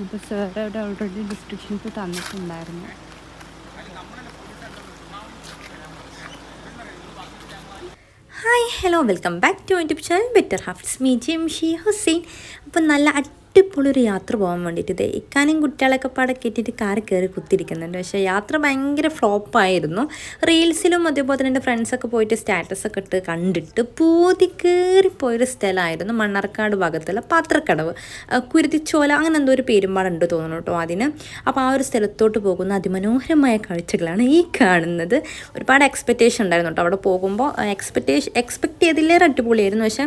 അപ്പോൾ സാർ അവിടെ already descriptions തന്നിട്ടുണ്ടായിരുന്നു. Hi hello welcome back to YouTube channel better ഹാഫ്റ്റ്സ് me Jimshi Hussain അപ്പോൾ നല്ല അടിപൊളി ഒരു യാത്ര പോകാൻ വേണ്ടിയിട്ട് ഇത് ഇക്കാനും കുട്ടികളൊക്കെ പാടെ കെട്ടിയിട്ട് കാറ് കയറി കുത്തിരിക്കുന്നുണ്ട് പക്ഷേ യാത്ര ഭയങ്കര ഫ്ലോപ്പായിരുന്നു. റീൽസിലും അതേപോലെ തന്നെ എന്റെ ഫ്രണ്ട്സൊക്കെ പോയിട്ട് സ്റ്റാറ്റസൊക്കെ ഇട്ട് കണ്ടിട്ട് പൂതി കയറിപ്പോയൊരു സ്ഥലമായിരുന്നു മണ്ണാർക്കാട് ഭാഗത്തുള്ള പാത്രക്കടവ്. കുരുതിച്ചോല അങ്ങനെ എന്തോ ഒരു പേരുമ്പാടുണ്ട് തോന്നുന്നു കേട്ടോ അതിന്. അപ്പോൾ ആ ഒരു സ്ഥലത്തോട്ട് പോകുന്ന അതിമനോഹരമായ കാഴ്ചകളാണ് ഈ കാണുന്നത്. ഒരുപാട് എക്സ്പെക്റ്റേഷൻ ഉണ്ടായിരുന്നു കേട്ടോ അവിടെ പോകുമ്പോൾ. എക്സ്പെക്റ്റേഷൻ എക്സ്പെക്ട് ചെയ്തില്ലേറെ അടിപൊളിയായിരുന്നു. പക്ഷേ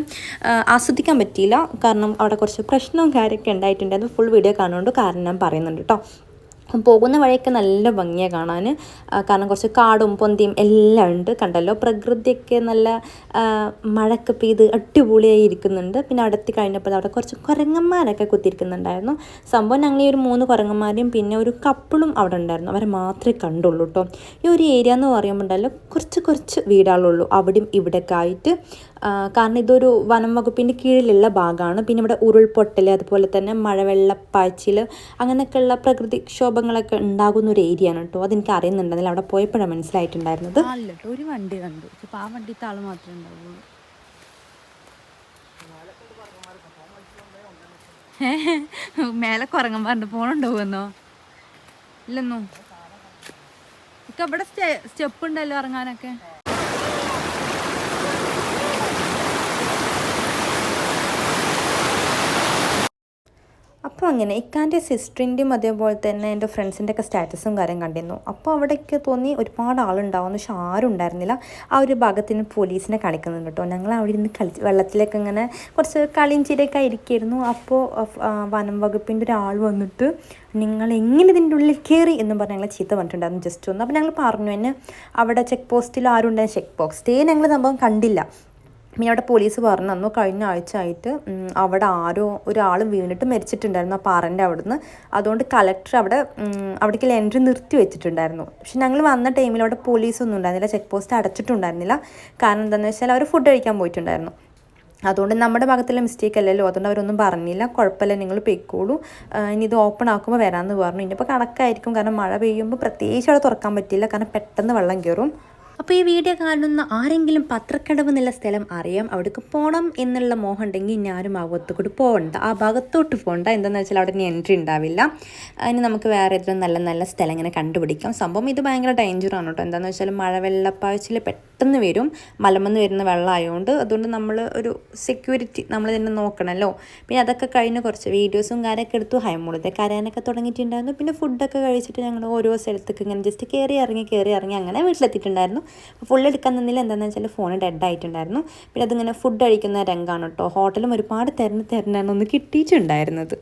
ആസ്വദിക്കാൻ പറ്റിയില്ല. കാരണം അവിടെ കുറച്ച് പ്രശ്നവും കാര്യമൊക്കെ ഉണ്ടായിട്ടുണ്ട്. അത് ഫുൾ വീഡിയോ കാണുന്നുണ്ട് കാരണം ഞാൻ പറയുന്നുണ്ട് കേട്ടോ പോകുന്ന വഴിയൊക്കെ നല്ല ഭംഗിയാണ് കാണാൻ. കാരണം കുറച്ച് കാടും പൊന്തിയും എല്ലാം ഉണ്ട്. കണ്ടല്ലോ പ്രകൃതിയൊക്കെ നല്ല മഴക്ക് പെയ്ത് അടിപൊളിയായി ഇരിക്കുന്നുണ്ട്. പിന്നെ അടുത്ത് കഴിഞ്ഞപ്പോൾ അവിടെ കുറച്ച് കുരങ്ങന്മാരൊക്കെ കുത്തിയിരിക്കുന്നുണ്ടായിരുന്നു. സംഭവം ഞങ്ങൾ ഈ ഒരു മൂന്ന് കുരങ്ങന്മാരെയും പിന്നെ ഒരു കപ്പിളും അവിടെ ഉണ്ടായിരുന്നു. അവരെ മാത്രമേ കണ്ടുള്ളൂ കേട്ടോ ഈ ഒരു ഏരിയ എന്ന് പറയുമ്പോൾ ഉണ്ടല്ലോ കുറച്ച് കുറച്ച് വീടുകളുള്ളൂ. അവിടെയും ഇവിടെയൊക്കെ ആയിട്ട് കാരണം ഇതൊരു വനം വകുപ്പിന്റെ കീഴിലുള്ള ഭാഗമാണ്. പിന്നെ ഇവിടെ ഉരുൾപൊട്ടൽ അതുപോലെ തന്നെ മഴവെള്ളപ്പാച്ചിൽ അങ്ങനെയൊക്കെയുള്ള പ്രകൃതിക്ഷോഭങ്ങളൊക്കെ ഉണ്ടാകുന്ന ഒരു ഏരിയ ആണ് കേട്ടോ. അതെനിക്ക് അറിയുന്നുണ്ടെങ്കിൽ അവിടെ പോയപ്പോഴാണ് മനസ്സിലായിട്ടുണ്ടായിരുന്നത്. ഒരു വണ്ടി കണ്ടു. ആ വണ്ടിത്തെ ആൾ മാത്രമേ ഉണ്ടാവുള്ളൂ. മേലെ കുറങ്ങാൻ പറഞ്ഞു പോണുണ്ടാവുമെന്നോ ഇല്ലെന്നോ? ഇക്ക ഇവിടെ സ്റ്റെപ്പ് ഉണ്ടല്ലോ ഇറങ്ങാനൊക്കെ. അപ്പോൾ അങ്ങനെ ഇക്കാന്റെ സിസ്റ്ററിന്റെയും അതേപോലെ തന്നെ എന്റെ ഫ്രണ്ട്സിന്റെ ഒക്കെ സ്റ്റാറ്റസും കാര്യം കണ്ടിരുന്നു. അപ്പോൾ അവിടേക്ക് തോന്നി ഒരുപാട് ആളുണ്ടാവും പക്ഷെ ആരും ഉണ്ടായിരുന്നില്ല. ആ ഒരു ഭാഗത്തിന് പോലീസിനെ കാണിക്കുന്നുണ്ട് കേട്ടോ. ഞങ്ങൾ അവിടെ ഇരുന്ന് കളി വെള്ളത്തിലേക്ക് ഇങ്ങനെ കുറച്ച് കളിയും ചിരിയൊക്കെ ഇരിക്കുകയായിരുന്നു അപ്പോൾ വനം വകുപ്പിന്റെ ഒരാൾ വന്നിട്ട് നിങ്ങൾ എങ്ങനെ ഇതിന്റെ ഉള്ളിൽ കയറി? എന്ന് പറഞ്ഞ് ഞങ്ങളെ ചീത്ത പറഞ്ഞിട്ടുണ്ടായിരുന്നു. ജസ്റ്റ് ഒന്ന്. അപ്പോൾ ഞങ്ങൾ പറഞ്ഞു എന്നെ അവിടെ ചെക്ക് പോസ്റ്റിൽ ആരും ഉണ്ടായിരുന്നു ചെക്ക് പോസ്റ്റേ ഞങ്ങൾ സംഭവം കണ്ടില്ല. പിന്നെ അവിടെ പോലീസ് പറഞ്ഞു തന്നു കഴിഞ്ഞ ആഴ്ച ആയിട്ട് അവിടെ ആരോ ഒരാൾ വീണിട്ട് മരിച്ചിട്ടുണ്ടായിരുന്നു ആ പാറന്റെ അവിടുന്ന്. അതുകൊണ്ട് കളക്ടർ അവിടെ അവിടേക്കുള്ള അവിടേക്ക് എൻട്രി നിർത്തി വെച്ചിട്ടുണ്ടായിരുന്നു. പക്ഷെ ഞങ്ങൾ വന്ന ടൈമിൽ അവിടെ പോലീസൊന്നും ഉണ്ടായിരുന്നില്ല ചെക്ക് പോസ്റ്റ് അടച്ചിട്ടുണ്ടായിരുന്നില്ല. കാരണം എന്താണെന്ന് വെച്ചാൽ അവർ ഫുഡ് കഴിക്കാൻ പോയിട്ടുണ്ടായിരുന്നു. അതുകൊണ്ട് നമ്മുടെ ഭാഗത്തുള്ള മിസ്റ്റേക്ക് അല്ലല്ലോ അതുകൊണ്ട് അവരൊന്നും പറഞ്ഞില്ല. കുഴപ്പമില്ല നിങ്ങൾ പൊയ്ക്കോളൂ. ഇനി ഇത് ഓപ്പൺ ആക്കുമ്പോൾ വരാമെന്ന് പറഞ്ഞു. ഇനിയിപ്പോൾ കണക്കായിരിക്കും കാരണം മഴ പെയ്യുമ്പോൾ പ്രത്യേകിച്ച് അവിടെ തുറക്കാൻ പറ്റില്ല കാരണം പെട്ടെന്ന് വെള്ളം കയറും. അപ്പോൾ ഈ വീഡിയോ കാണുന്ന ആരെങ്കിലും പത്രക്കടവ് എന്നുള്ള സ്ഥലം അറിയാം അവിടേക്ക് പോകണം എന്നുള്ള മോഹം ഉണ്ടെങ്കിൽ ഞാനും ആ ഭാഗത്ത് പോകണ്ട. ആ ഭാഗത്തോട്ട് പോകണ്ട. എന്താണെന്ന് വെച്ചാൽ അവിടെ ഇനി എൻട്രി ഉണ്ടാവില്ല. അതിന് നമുക്ക് വേറെ ഏതെങ്കിലും നല്ല നല്ല സ്ഥലം ഇങ്ങനെ കണ്ടുപിടിക്കാം. സംഭവം ഇത് ഭയങ്കര ഡേഞ്ചറാണ് കേട്ടോ. എന്താണെന്ന് വെച്ചാൽ മഴവെള്ളപ്പാച്ചിൽ പെട്ടെന്ന് വരും. മലമെന്ന് വരുന്ന വെള്ളമായതുകൊണ്ട് അതുകൊണ്ട് നമ്മൾ ഒരു സെക്യൂരിറ്റി നമ്മൾ തന്നെ നോക്കണമല്ലോ. പിന്നെ അതൊക്കെ കഴിഞ്ഞ് കുറച്ച് വീഡിയോസും കാര്യമൊക്കെ എടുത്തു. ഹൈമൂളത്തെ കരയാനൊക്കെ തുടങ്ങിയിട്ടുണ്ടായിരുന്നു. പിന്നെ ഫുഡൊക്കെ കഴിച്ചിട്ട് ഞങ്ങൾ ഓരോ സ്ഥലത്തേക്ക് ഇങ്ങനെ ജസ്റ്റ് കയറി ഇറങ്ങി കയറി ഇറങ്ങി അങ്ങനെ വീട്ടിലെത്തിയിട്ടുണ്ടായിരുന്നു. ഫുൾ എടുക്കാൻ നിന്നില്ല. എന്താണെന്ന് വെച്ചാൽ ഫോൺ ഡെഡ് ആയിട്ടുണ്ടായിരുന്നു. പിന്നെ അതിങ്ങനെ ഫുഡ് കഴിക്കുന്ന രംഗമാണ് കേട്ടോ ഹോട്ടലും ഒരുപാട് തിരഞ്ഞ് തിരഞ്ഞാണ് ഒന്ന് കിട്ടിയിട്ടുണ്ടായിരുന്നത്.